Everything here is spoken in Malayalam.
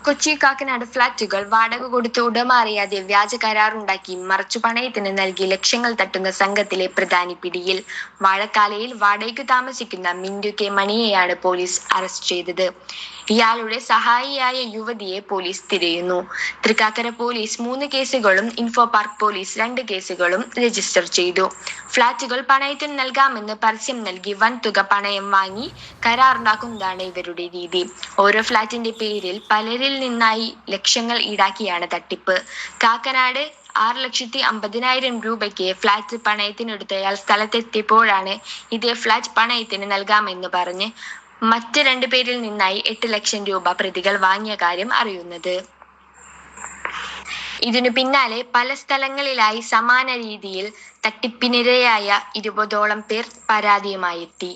കൊച്ചി കാക്കനാട് ഫ്ളാറ്റുകൾ വാടക കൊടുത്ത് ഉടമ അറിയാതെ വ്യാജ കരാറുണ്ടാക്കി മറച്ചു പണയത്തിന് നൽകി ലക്ഷങ്ങൾ തട്ടുന്ന സംഘത്തിലെ പ്രധാനി പിടിയിൽ. വാഴക്കാലയിൽ വാടകയ്ക്ക് താമസിക്കുന്ന മിന്റു കെ മണിയെയാണ് പോലീസ് അറസ്റ്റ് ചെയ്തത്. ഇയാളുടെ സഹായിയായ യുവതിയെ പോലീസ് തിരയുന്നു. തൃക്കാക്കര പോലീസ് മൂന്ന് കേസുകളും ഇൻഫോ പാർക്ക് പോലീസ് രണ്ട് കേസുകളും രജിസ്റ്റർ ചെയ്തു. ഫ്ളാറ്റുകൾ പണയത്തിന് നൽകാമെന്ന് പരസ്യം നൽകി വൻ തുക പണയം വാങ്ങി കരാറുണ്ടാക്കുന്നതാണ് ഇവരുടെ രീതി. ഓരോ ഫ്ളാറ്റിന്റെ പേരിൽ പലരിൽ നിന്നായി ലക്ഷങ്ങൾ ഈടാക്കിയാണ് തട്ടിപ്പ്. കാക്കനാട് ആറ് ലക്ഷത്തി അമ്പതിനായിരം രൂപയ്ക്ക് ഫ്ളാറ്റ് പണയത്തിനെടുത്തയാൾ സ്ഥലത്തെത്തിയപ്പോഴാണ് ഇതേ ഫ്ളാറ്റ് പണയത്തിന് നൽകാമെന്ന് പറഞ്ഞ് മറ്റ് രണ്ട് പേരിൽ നിന്നായി എട്ട് ലക്ഷം രൂപ പ്രതികൾ വാങ്ങിയ കാര്യം അറിയുന്നത്. ഇതിനു പിന്നാലെ പല സ്ഥലങ്ങളിലായി സമാന രീതിയിൽ തട്ടിപ്പിനിരയായ ഇരുപതോളം പേർ പരാതിയുമായി എത്തി.